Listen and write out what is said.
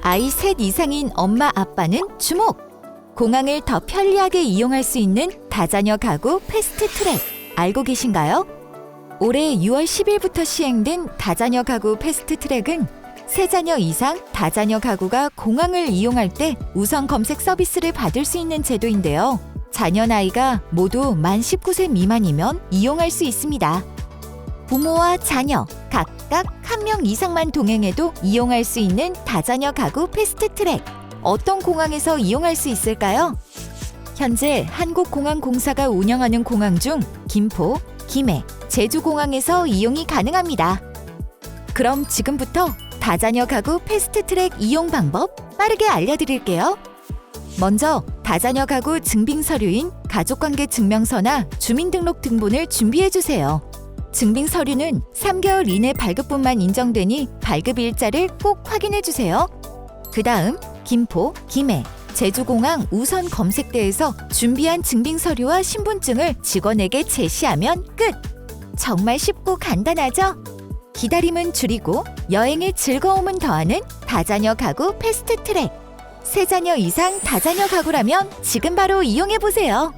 아이 셋 이상인 엄마 아빠는 주목! 공항을 더 편리하게 이용할 수 있는 다자녀 가구 패스트 트랙 알고 계신가요? 올해 6월 10일부터 시행된 다자녀 가구 패스트 트랙은 세 자녀 이상 다자녀 가구가 공항을 이용할 때 우선 검색 서비스를 받을 수 있는 제도인데요. 자녀 나이가 모두 만 19세 미만이면 이용할 수 있습니다. 부모와 자녀 각각 한 명 이상만 동행해도 이용할 수 있는 다자녀 가구 패스트 트랙. 어떤 공항에서 이용할 수 있을까요? 현재 한국공항공사가 운영하는 공항 중 김포, 김해, 제주공항에서 이용이 가능합니다. 그럼 지금부터 다자녀 가구 패스트 트랙 이용 방법 빠르게 알려드릴게요. 먼저 다자녀 가구 증빙 서류인 가족관계 증명서나 주민등록 등본을 준비해 주세요. 증빙 서류는 3개월 이내 발급분만 인정되니 발급 일자를 꼭 확인해 주세요. 그 다음 김포, 김해, 제주공항 우선 검색대에서 준비한 증빙 서류와 신분증을 직원에게 제시하면 끝. 정말 쉽고 간단하죠? 기다림은 줄이고 여행의 즐거움은 더하는 다자녀 가구 패스트 트랙. 세 자녀 이상 다자녀 가구라면 지금 바로 이용해 보세요.